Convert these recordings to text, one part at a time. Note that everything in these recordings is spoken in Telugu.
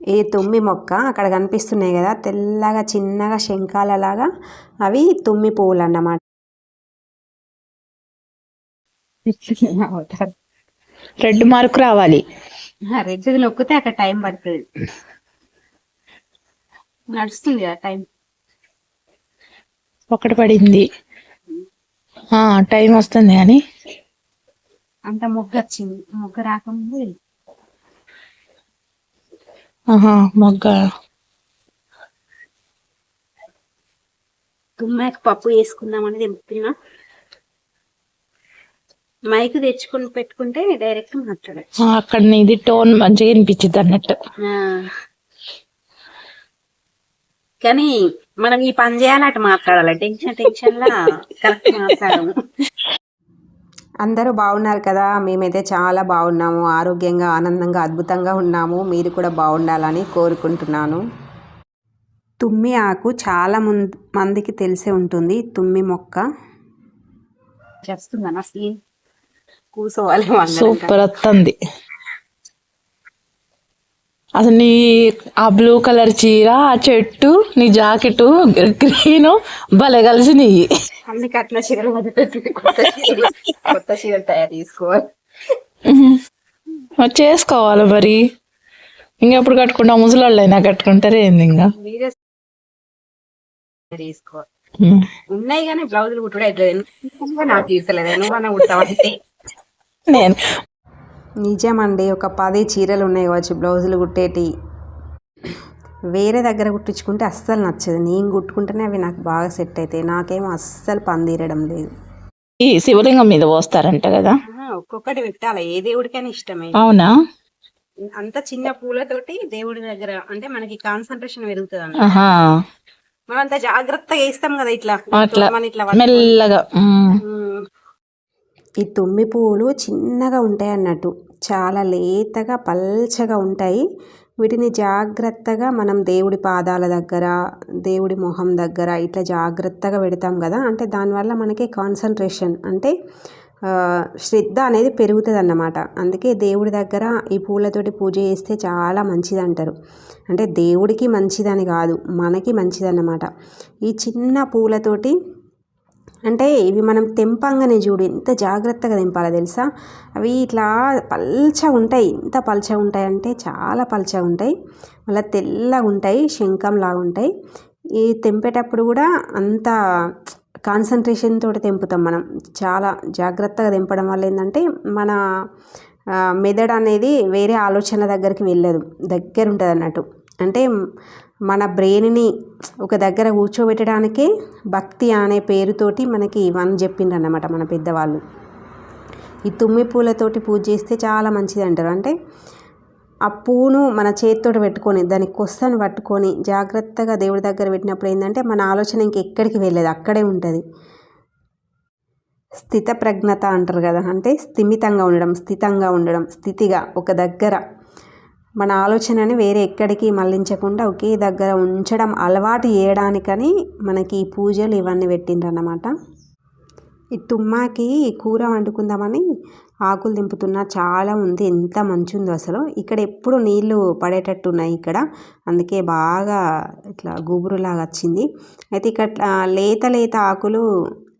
ఈ తుమ్మి మొక్క అక్కడ కనిపిస్తున్నాయి కదా తెల్లగా చిన్నగా శంఖాలలాగా అవి తుమ్మి పువ్వులు అన్నమాట రెడ్ మార్క్ రావాలి రెడ్ నొక్కితే అక్కడ టైం పడుతుంది. నడుస్తుంది కదా టైం ఒకటి పడింది. ఆ టైం వస్తుంది కానీ. అంత మొగ్గ వచ్చింది మొగ్గ రాకముందు వెళ్ళి. ఆహా మొగ్గ. తుమ్మాకు పప్పు వేసుకుందామని తెంపుతున్నా. మైక్ తెచ్చుకొని పెట్టుకుంటే డైరెక్ట్ మాట్లాడచ్చు. అక్కడ నీది టోన్ మంచిగా వినిపించింది అన్నట్టు. కానీ మనం ఈ పని చేయాలి అటు మాట్లాడాలి. టెన్షన్ టెన్షన్ లా కరెక్ట్ మాట్లాడము. అందరూ బాగున్నారు కదా మేమైతే చాలా బాగున్నాము ఆరోగ్యంగా ఆనందంగా అద్భుతంగా ఉన్నాము మీరు కూడా బాగుండాలని కోరుకుంటున్నాను. తుమ్మి ఆకు చాలా ముందు మందికి తెలిసే ఉంటుంది తుమ్మి మొక్క. కూసోవాలి సూపర్ వస్తుంది అసలు నీ ఆ బ్లూ కలర్ చీర ఆ చెట్టు నీ జాకెట్ గ్రీన్ భలే కలిసి నీ అన్ని కట్టిన చీరలు కొత్త చీరలు తయారు చేసుకోవాలి. మరి చేసుకోవాలి మరి. ఇంకెప్పుడు కట్టుకుంటా? ముసలాళ్ళు అయినా కట్టుకుంటారే ఏంది ఇంకా? తీసుకోవాలి. ఉన్నాయి కానీ బ్లౌజులు కుట్టుడు అయితే నాకు నేను. నిజమండి ఒక పది చీరలు ఉన్నాయి కావచ్చు బ్లౌజులు కుట్టేటి. వేరే దగ్గర కుట్టించుకుంటే అస్సలు నచ్చదు. నేను కుట్టుకుంటేనే అవి నాకు బాగా సెట్ అవుతాయి. నాకేమో అస్సలు పనితీరడం లేదు. ఈ శివలింగం మీద పోస్తారంట కదా? ఒక్కొక్కటి పెట్టాలి. ఏ దేవుడికైనా ఇష్టమే. అవునా? అంత చిన్న పూలతోటి దేవుడి దగ్గర అంటే మనకి కాన్సన్ట్రేషన్ పెరుగుతుంది మనం అంత జాగ్రత్తగా వేస్తాం కదా ఇట్లా. అట్లా. మన ఇట్లా మెల్లగా. ఈ తుమ్మి పువ్వులు చిన్నగా ఉంటాయి అన్నట్టు. చాలా లేతగా పల్చగా ఉంటాయి. వీటిని జాగ్రత్తగా మనం దేవుడి పాదాల దగ్గర దేవుడి మొహం దగ్గర ఇట్లా జాగ్రత్తగా పెడతాం కదా. అంటే దానివల్ల మనకి కాన్సన్ట్రేషన్ అంటే శ్రద్ధ అనేది పెరుగుతుంది అన్నమాట అందుకే దేవుడి దగ్గర ఈ పూలతోటి పూజ చేస్తే చాలా మంచిది అంటారు అంటే దేవుడికి మంచిదని కాదు మనకి మంచిదన్నమాట. ఈ చిన్న పూలతోటి అంటే ఇవి మనం తెంపంగానే చూడు ఎంత జాగ్రత్తగా తెంపాలో తెలుసా? అవి ఇట్లా పల్చగా ఉంటాయి. ఎంత పల్చగా ఉంటాయి అంటే చాలా పల్చగా ఉంటాయి. మళ్ళీ తెల్లగా ఉంటాయి శంఖంలాగా ఉంటాయి. ఈ తెంపేటప్పుడు కూడా అంత కాన్సన్ట్రేషన్ తోటి తెంపుతాం మనం. చాలా జాగ్రత్తగా తెంపడం వల్ల ఏంటంటే మన మెదడు అనేది వేరే ఆలోచన దగ్గరికి వెళ్ళదు. దగ్గర ఉంటుంది అన్నట్టు అంటే మన బ్రెయిన్ని ఒక దగ్గర కూర్చోబెట్టడానికే భక్తి అనే పేరుతోటి మనకి వన్ చెప్పిండ్రు అన్నమాట మన పెద్దవాళ్ళు. ఈ తుమ్మి పూలతోటి పూజ చేస్తే చాలా మంచిది అంటారు. అంటే ఆ పూను మన చేతితో పెట్టుకొని దాని కొస్తాను పట్టుకొని జాగ్రత్తగా దేవుడి దగ్గర పెట్టినప్పుడు ఏంటంటే మన ఆలోచన ఇంకెక్కడికి వెళ్ళేది? అక్కడే ఉంటుంది. స్థిత ప్రజ్ఞత అంటారు కదా అంటే స్థిమితంగా ఉండడం స్థితంగా ఉండడం స్థితిగా ఒక దగ్గర మన ఆలోచనని వేరే ఎక్కడికి మళ్ళించకుండా ఒకే దగ్గర ఉంచడం అలవాటు చేయడానికని మనకి ఈ పూజలు ఇవన్నీ పెట్టిండ్రన్నమాట. ఈ తుమ్మాకి కూర వండుకుందామని ఆకులు దింపుతున్నా చాలా ఉంది ఎంత మంచి ఉందో అసలు. ఇక్కడ ఎప్పుడు నీళ్ళు పడేటట్టు ఉన్నాయి ఇక్కడ. అందుకే బాగా ఇట్లా గుబురులాగా వచ్చింది. అయితే ఇక్కడ లేత లేత ఆకులు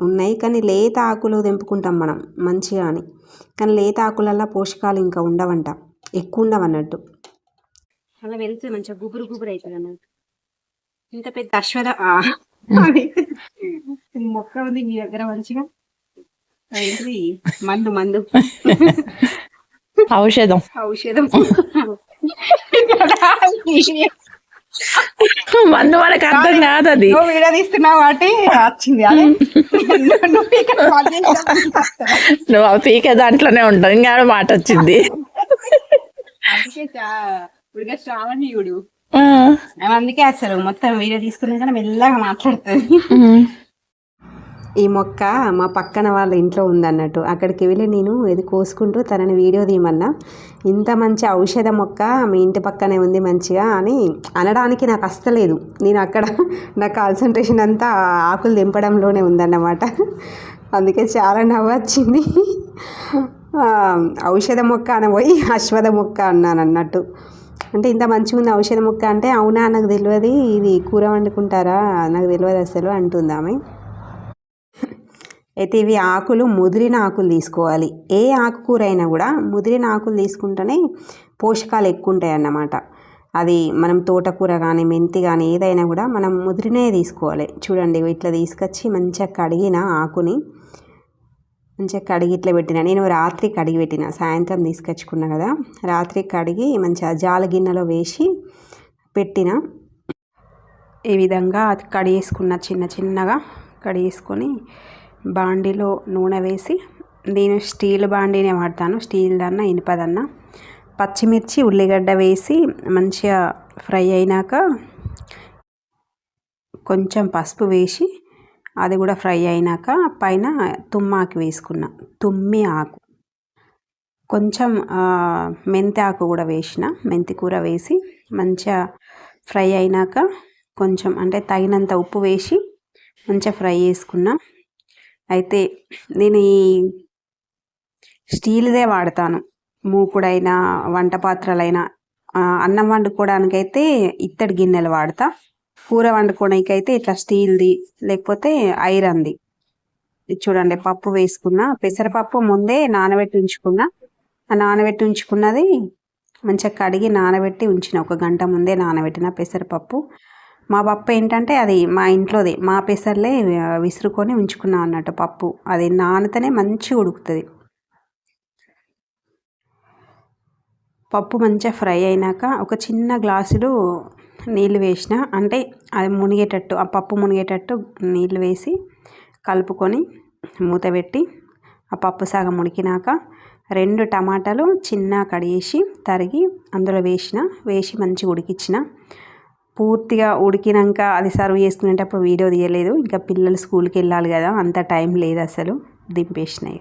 ఉన్నాయి కానీ లేత ఆకులు తెంపుకుంటాం మనం మంచిగా అని. కానీ లేత ఆకులల్లో పోషకాలు ఇంకా ఉండవంట. ఎక్కువ ఉండవన్నట్టు. అలా వెళ్తే మంచిగా గుబురు గుబురు అవుతుంది అన్నట్టు ఇంత పెద్ద అశ్వద మొక్క ఉంది మీ దగ్గర మంచిగా? మందు మందు. ఔషధం. ఔషధం. మందు మనకు అర్థం కాదు. అది. తీస్తున్నావు కాబట్టి వచ్చింది అదే? నువ్వు పీకే దాంట్లోనే ఉంటావు ఇంకా మాట వచ్చింది. ఇప్పుడుగా శ్రావణీయుడు. అందుకే అసలు మొత్తం వీడియో తీసుకున్నాక మెల్లగా మాట్లాడుతుంది. ఈ మొక్క మా పక్కన వాళ్ళ ఇంట్లో ఉందన్నట్టు. అక్కడికి వెళ్ళి నేను ఇది కోసుకుంటూ తనని వీడియో తీయమన్నా. ఇంత మంచి ఔషధ మొక్క మీ ఇంటి పక్కనే ఉంది మంచిగా అని అనడానికి నాకు అస్తలేదు. నేను అక్కడ నా కాన్సన్ట్రేషన్ అంతా ఆకులు దింపడంలోనే ఉందన్నమాట. అందుకే చాలా నవ్వు వచ్చింది ఆ, ఔషధ మొక్క అనబోయి అశ్వథ మొక్క అన్నాను అన్నట్టు అంటే ఇంత మంచిగా ఉంది ఔషధ ముక్క అంటే అవునా? నాకు తెలియదు ఇది కూర వండుకుంటారా? నాకు తెలియదు అసలు అంటుంది ఆమె. అయితే ఇవి ఆకులు ముదిరిన ఆకులు తీసుకోవాలి. ఏ ఆకుకూర అయినా కూడా ముదిరిన ఆకులు తీసుకుంటేనే పోషకాలు ఎక్కువ ఉంటాయి అన్నమాట అది మనం తోటకూర కానీ మెంతి కానీ ఏదైనా కూడా మనం ముదిరినే తీసుకోవాలి. చూడండి ఇట్లా తీసుకొచ్చి మంచిగా కడిగిన ఆకుని మంచిగా కడిగి ఇట్లా పెట్టిన. నేను రాత్రి కడిగి పెట్టిన. సాయంత్రం తీసుకొచ్చుకున్నా కదా. రాత్రి కడిగి మంచిగా జాల గిన్నెలో వేసి పెట్టిన. ఈ విధంగా అది కడిగేసుకున్న చిన్న చిన్నగా కడిగేసుకొని బాండీలో నూనె వేసి నేను స్టీల్ బాండీనే వాడతాను. స్టీల్ దన్న ఇనుపదన్నా పచ్చిమిర్చి ఉల్లిగడ్డ వేసి మంచిగా ఫ్రై అయినాక కొంచెం పసుపు వేసి అది కూడా ఫ్రై అయినాక పైన తుమ్మాకు వేసుకున్న. తుమ్మి ఆకు. కొంచెం మెంతి ఆకు కూడా వేసిన. మెంతి కూర వేసి మంచిగా ఫ్రై అయినాక కొంచెం అంటే తగినంత ఉప్పు వేసి మంచిగా ఫ్రై చేసుకున్నా. అయితే నేను ఈ స్టీల్దే వాడతాను. మూకుడైనా వంట పాత్రలైనా అన్నం వండుకోవడానికైతే ఇత్తడి గిన్నెలు వాడతా. కూర వండుకోవడానికి అయితే ఇట్లా స్టీల్ది లేకపోతే ఐరన్ది. చూడండి పప్పు వేసుకున్న పెసరపప్పు ముందే నానబెట్టి ఉంచుకున్న. ఆ నానబెట్టి ఉంచుకున్నది మంచిగా కడిగి నానబెట్టి ఉంచిన ఒక గంట ముందే నానబెట్టిన పెసరపప్పు. మా పప్పు ఏంటంటే అది మా ఇంట్లోది మా పెసర్లే విసురుకొని ఉంచుకున్నాం అన్నట్టు పప్పు. అది నానితేనే మంచిగా ఉడుకుతుంది. పప్పు మంచిగా ఫ్రై అయినాక ఒక చిన్న గ్లాసుడు నీళ్ళు వేసిన అంటే అది మునిగేటట్టు ఆ పప్పు మునిగేటట్టు నీళ్ళు వేసి కలుపుకొని మూత పెట్టి ఆ పప్పు సగం ఉడికినాక రెండు టమాటాలు చిన్న కడిగేసి తరిగి అందులో వేసిన వేసి మంచిగా ఉడికించిన పూర్తిగా ఉడికినాక అది సర్వ్ చేసుకునేటప్పుడు వీడియో తీయలేదు. ఇంకా పిల్లలు స్కూల్కి వెళ్ళాలి కదా అంత టైం లేదు అసలు దింపేసినాయి